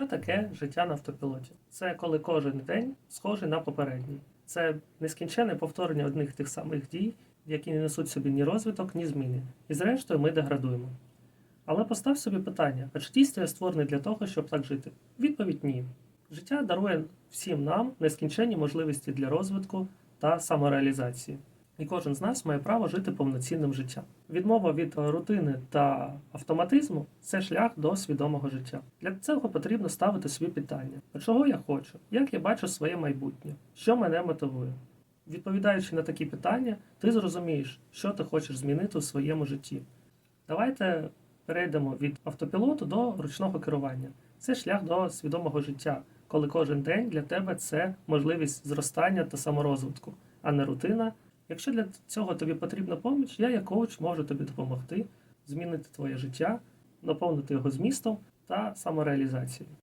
Що таке життя на автопілоті? Це коли кожен день схожий на попередній. Це нескінченне повторення одних тих самих дій, які не несуть собі ні розвиток, ні зміни. І зрештою ми деградуємо. Але постав собі питання: а чи дійсно я створений для того, щоб так жити? Відповідь ні. Життя дарує всім нам нескінченні можливості для розвитку та самореалізації. І кожен з нас має право жити повноцінним життям. Відмова від рутини та автоматизму це шлях до свідомого життя. Для цього потрібно ставити собі питання: чого я хочу? Як я бачу своє майбутнє? Що мене мотивує? Відповідаючи на такі питання, ти зрозумієш, що ти хочеш змінити у своєму житті. Давайте перейдемо від автопілоту до ручного керування. Це шлях до свідомого життя, коли кожен день для тебе це можливість зростання та саморозвитку, а не рутина. Якщо для цього тобі потрібна поміч, я як коуч можу тобі допомогти змінити твоє життя, наповнити його змістом та самореалізацією.